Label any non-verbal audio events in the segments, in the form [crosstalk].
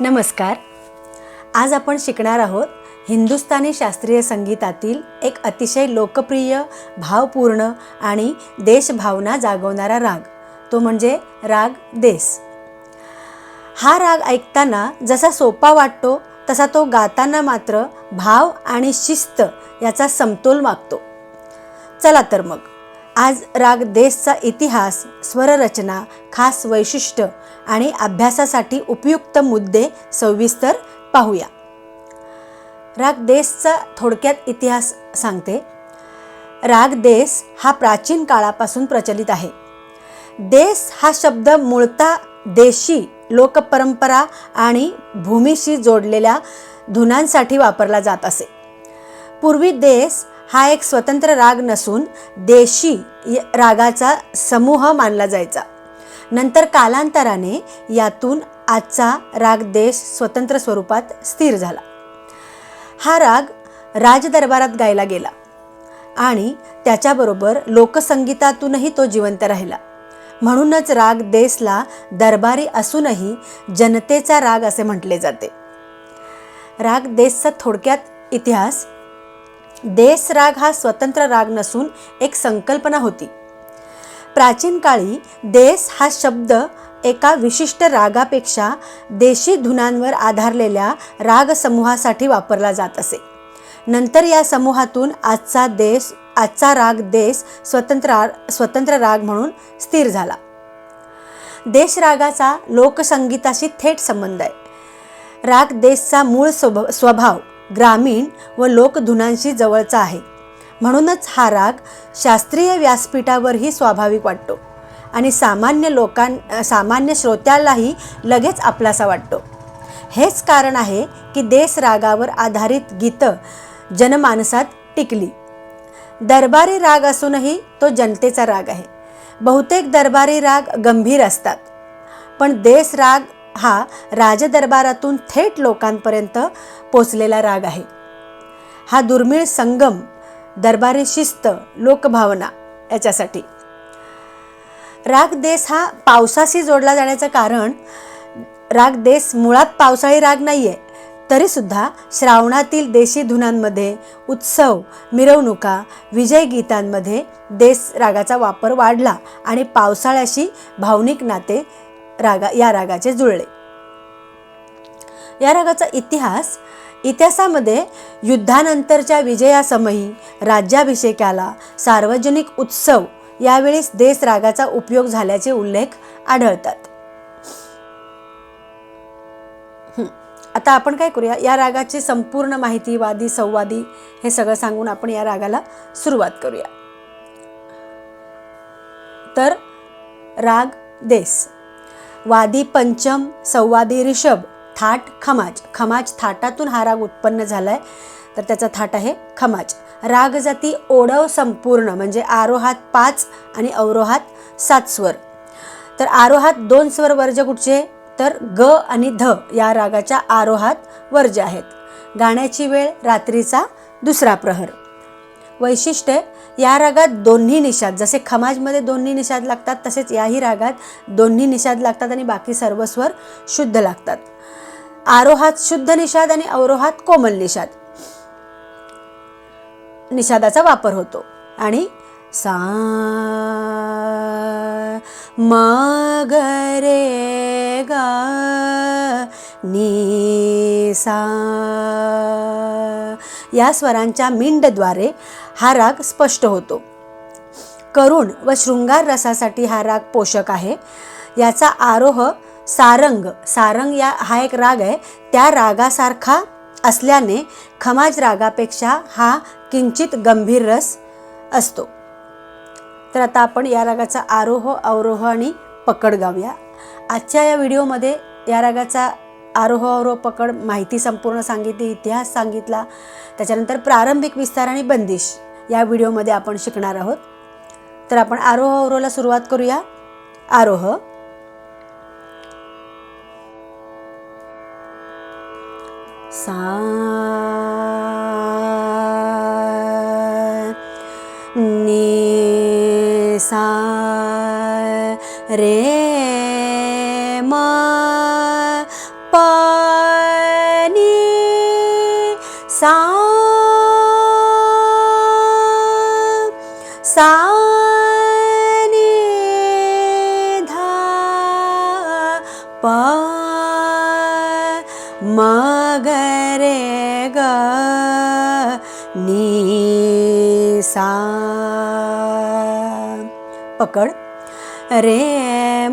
नमस्कार. आज आपण शिकणार आहोत हिंदुस्थानी शास्त्रीय संगीतातील एक अतिशय लोकप्रिय भावपूर्ण आणि देशभावना जागवणारा राग. तो म्हणजे राग देस. हा राग ऐकताना जसा सोपा वाटतो तसा तो गाताना मात्र भाव आणि शिस्त याचा समतोल मागतो चला तर मग. आज राग देशचा इतिहास स्वररचना खास वैशिष्ट्य आणि अभ्यासासाठी उपयुक्त मुद्दे सविस्तर पाहूया. राग देशचा थोडक्यात इतिहास सांगते. राग देश हा प्राचीन काळापासून प्रचलित आहे. देश हा शब्द मूळता देशी लोकपरंपरा आणि भूमीशी जोडलेल्या धुनांसाठी वापरला जात असे. पूर्वी देश हा एक स्वतंत्र राग नसून देशी रागाचा समूह मानला जायचा. नंतर कालांतराने यातून आजचा राग देश स्वतंत्र स्वरूपात स्थिर झाला. हा राग राजदरबारात गायला गेला आणि त्याच्याबरोबर लोकसंगीतातूनही तो जिवंत राहिला. म्हणूनच राग देशला दरबारी असूनही जनतेचा राग असे म्हटले जाते. राग देशचा थोडक्यात इतिहास देश राग हा स्वतंत्र राग नसून एक संकल्पना होती. प्राचीन काळी देश हा शब्द एका विशिष्ट रागापेक्षा देशी धुनांवर आधारलेल्या राग समूहासाठी वापरला जात असे. नंतर या समूहातून आजचा देश आजचा राग देश स्वतंत्र स्वतंत्र राग म्हणून स्थिर झाला. देश रागाचा लोकसंगीताशी थेट संबंध आहे. राग देशचा मूळ स्वभ स्वभाव ग्रामीण व लोकधुनांशी जवळचा आहे. म्हणूनच हा राग शास्त्रीय व्यासपीठावरही स्वाभाविक वाटतो आणि सामान्य लोकां सामान्य श्रोत्यालाही लगेच आपलासा वाटतो. हेच कारण आहे की देश रागावर आधारित गीतं जनमानसात टिकली. दरबारी राग असूनही तो जनतेचा राग आहे. बहुतेक दरबारी राग गंभीर असतात. पण देश राग हा राजदरबारातून थेट लोकांपर्यंत पोचलेला राग आहे. हा दुर्मिळ संगम दरबारी शिस्त लोकभावना याच्यासाठी. राग देश हा पावसाशी जोडला जाण्याचं कारण राग देश मुळात पावसाळी राग नाही आहे तरीसुद्धा श्रावणातील देशी धुनांमध्ये उत्सव मिरवणुका विजय गीतांमध्ये देश रागाचा वापर वाढला आणि पावसाळ्याशी भावनिक नाते रागा या रागाचे जुळले. या रागाचा इतिहास इतिहासामध्ये युद्धानंतरच्या विजयासमयी राज्याभिषेकाला सार्वजनिक उत्सव यावेळेस देश रागाचा उपयोग झाल्याचे उल्लेख आढळतात. आता आपण काय करूया? या रागाची संपूर्ण माहिती वादी संवादी हे सगळं सांगून आपण या रागाला सुरुवात करूया. तर राग देश वादी पंचम संवादी ऋषभ थाट खमाज. खमाज थाटातून हा राग उत्पन्न झालाय. तर त्याचा थाट आहे खमाज. राग जाती ओढव संपूर्ण म्हणजे आरोहात पाच आणि अवरोहात सात स्वर. तर आरोहात दोन स्वर वर्ज कुठचे? तर ग आणि ध या रागाच्या आरोहात वर्ज आहेत. गाण्याची वेळ रात्रीचा दुसरा प्रहर. वैशिष्ट्य या रागात दोन्ही निषाद जसे खमाजमध्ये दोन्ही निषाद लागतात तसेच याही रागात दोन्ही निषाद लागतात आणि बाकी सर्व स्वर शुद्ध लागतात. आरोहात शुद्ध निषाद आणि अवरोहात कोमल निषाद निषादाचा वापर होतो. आणि सा म ग रे नी सा या स्वरांच्या मिंडद्वारे हा राग स्पष्ट होतो. करुण व शृंगार रसासाठी हा राग पोषक आहे. याचा आरोह सारंग सारंग या हा एक राग आहे. त्या रागासारखा असल्याने खमाज रागापेक्षा हा किंचित गंभीर रस असतो. तर आता आपण या रागाचा आरोह अवरोह आणि पकड गाऊया. आजच्या या व्हिडिओमध्ये या रागाचा आरोह पकड माहिती संपूर्ण सांगितली इतिहास सांगितला. त्याच्यानंतर प्रारंभिक विस्तार आणि बंदिश या व्हिडिओमध्ये आपण शिकणार आहोत. तर आपण आरोह अवरोहला सुरुवात करूया. आरोह. सा नी सा रे मा प सा सा पगरे गी सा। पकड. रे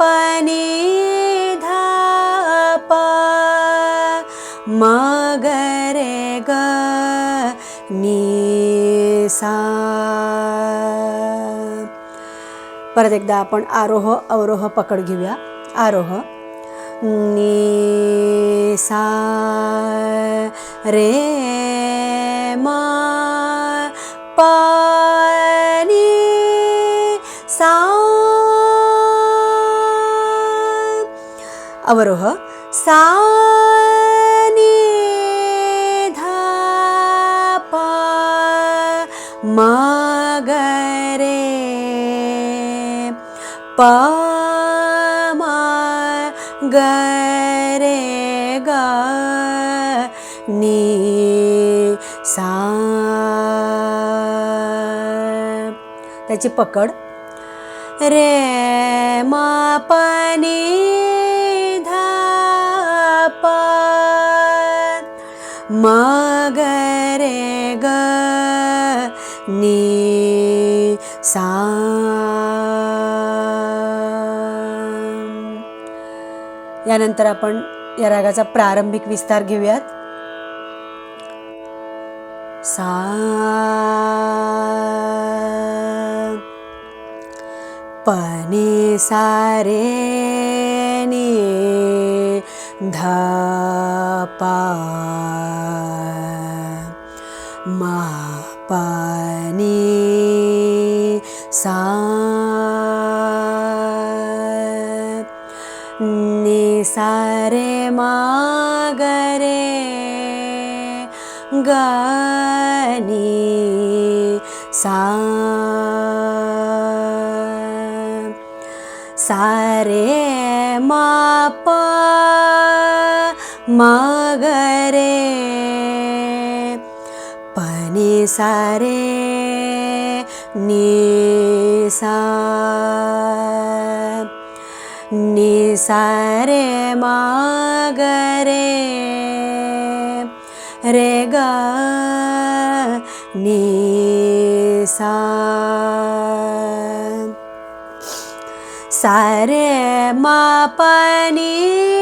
पनी म ग रे ग नी सा परत एकदा आपण आरोह अवरोह पकड घेऊया. आरोह नी सा रे मा प सा अवरोह सा मगरे रे प म ग रे नी सा। त्याची पकड. रे म प धा प। सा यानंतर आपण या रागाचा प्रारंभिक विस्तार घेऊयात. सा पने सारे नी धापा मा पानी निसारे मा गे गी सा रे पनि सारे निसा निसारे मागरे रे निसा। सारे मापनी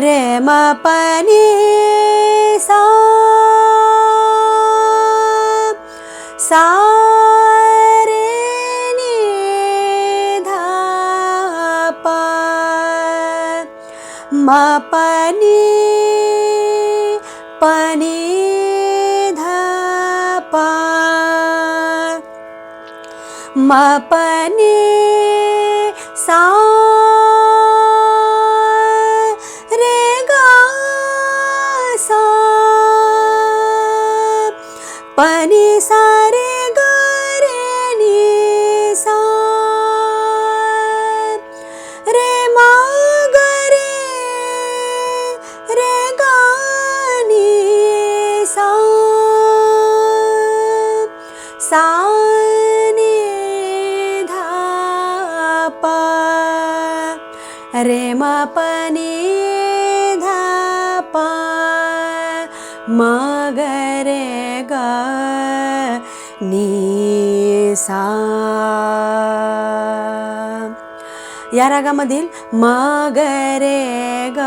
रेम पनि सा रे नि रे रे रे रे पनि रे धी पनी ध नि सा रे मा गरे रे गानि सा सा नि धा रे म ध नी सा या रागामधील मग रे ग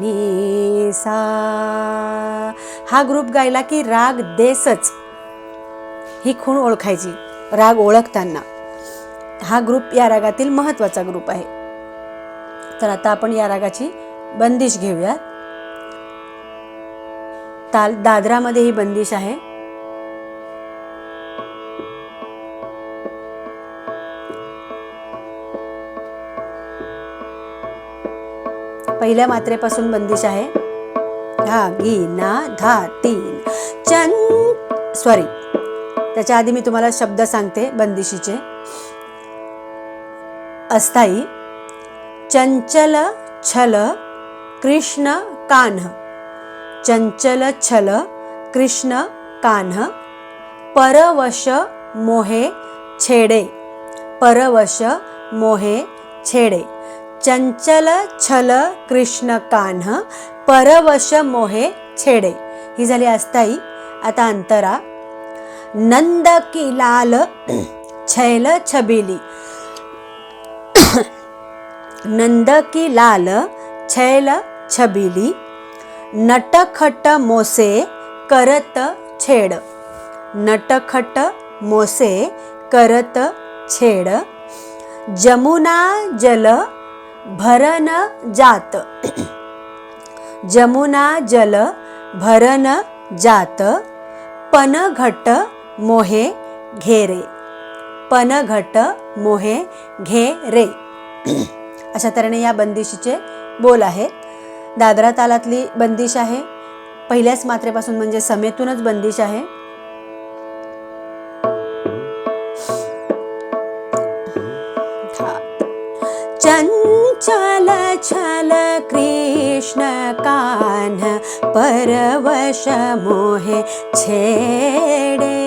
नी सा हा ग्रुप गायला की राग देसच. ही खूण ओळखायची राग ओळखताना. हा ग्रुप या रागातील महत्त्वाचा ग्रुप आहे. तर आता आपण या रागाची बंदिश घेऊयात. ताल दादरामध्ये ही बंदिश आहे. पहिल्या मात्रेपासून बंदिश आहे. धा गी ना धा तीन. चं सॉरी त्याच्या आधी मी तुम्हाला शब्द सांगते बंदिशीचे. अस्थाई चंचल छल कृष्ण कान्ह. चंचल छल कृष्ण कान्ह. परवश मोहे छेडे. परवश मोहे छेडे. चंचल छल कृष्ण कान्ह परवश मोहे छेडे. ही झाली असताई आता अंतरा. नंद की लाल [clears throat] छैल छबिली. [clears throat] नंद की लाल छैल छबिली. नटखट मोसे करत छेड. नटखट मोसे करत छेड. जमुना जल भरन जात। जमुना जल भरन जात पनघट मोहे घेरे। पनघट मोहे घेरे। अशा तऱ्हेने या बंदिशीचे बोल आहेत. दादरा तालातली बंदिश आहे. पहिल्याच मात्रेपासून म्हणजे समेतूनच बंदिश आहे. चंद चंचल छल कृष्ण कान्ह परवश मोहे छेडे।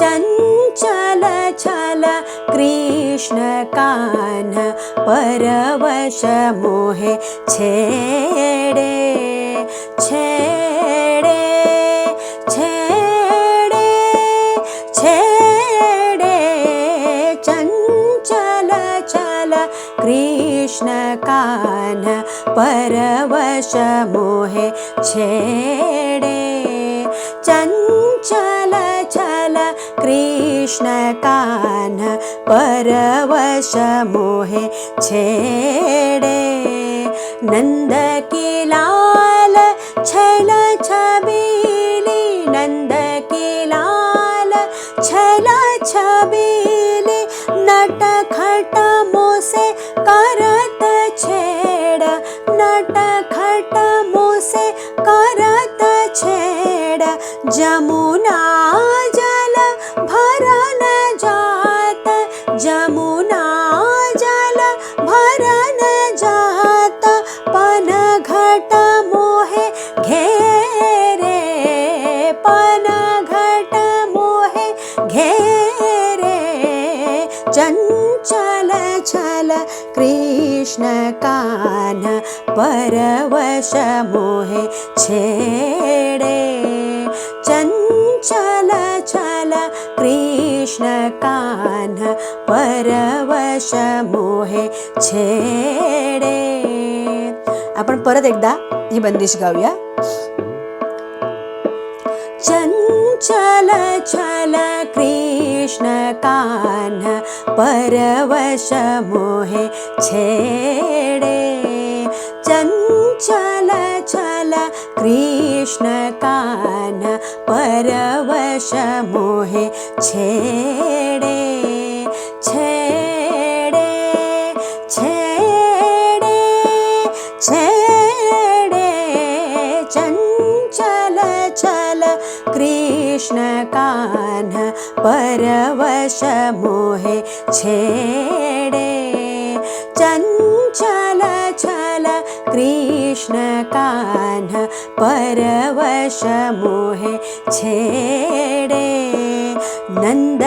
चंचल छल कृष्ण कान्ह परवश मोहे छेडे। छेडे छेडे छेडे। चंचल छल कृष्ण कृष्ण परवश मोहे छेडे। चञ्चल चल कृष्णकान परवश मोहे छेडे नन्दकिलाल छल छबे जमुना जल भरन जात जमुना जल भरन जात पन घट मोहे घेरे पन घट मोहे घेरे। छल कृष्ण कान्ह परवश मोहे छेडे चल चल कृष्ण कान परवश मोहे छेडे. आपण परत एकदा ही बंदिश गाऊया. चंचल छल कृष्ण कान परवश मोहे छेडे. चंचल छल कृष्ण कान परवश मोहे छेडे छेडे छेडे छेडे। चंचल छल कृष्ण कान्ह परवश मोहे छेडे। चंचल छल कृष्ण कृष्णकान् परवशमोहे छेडे नन्द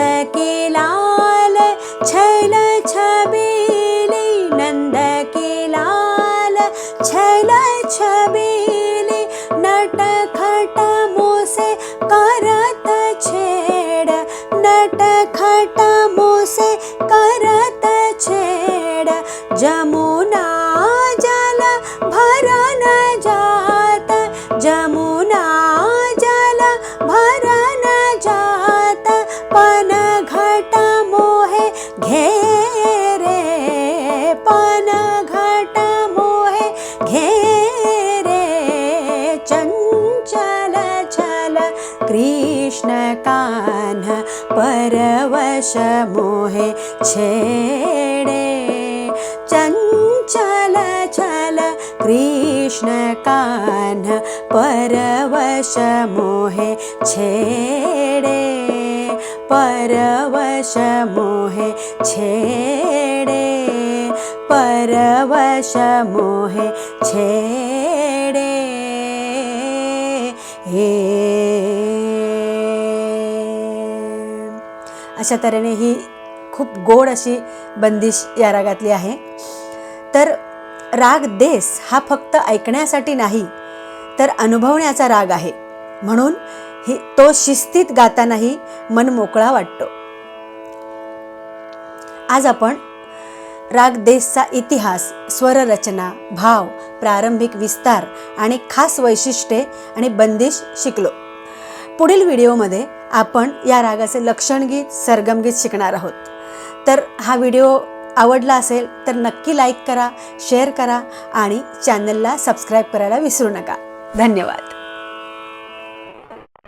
मोहे छेड़े। चंचल छल कृष्ण कान्ह परवश मोहे छेड़े। परवश मोहे छेड़े। परवश मोहे छेड़े अशा तऱ्हेने ही खूप गोड अशी बंदिश या रागातली आहे. तर राग देस हा फक्त ऐकण्यासाठी नाही तर अनुभवण्याचा राग आहे. म्हणून ही तो शिस्तीत गातानाही मन मोकळा वाटतो. आज आपण राग देसचा इतिहास स्वररचना भाव प्रारंभिक विस्तार आणि खास वैशिष्ट्ये आणि बंदिश शिकलो. पुढील व्हिडिओमध्ये आपण या रागाचे लक्षणगीत सरगमगीत शिकणार आहोत. तर हा व्हिडिओ आवडला असेल तर नक्की लाईक करा शेअर करा आणि चॅनलला सबस्क्राईब करायला विसरू नका. धन्यवाद.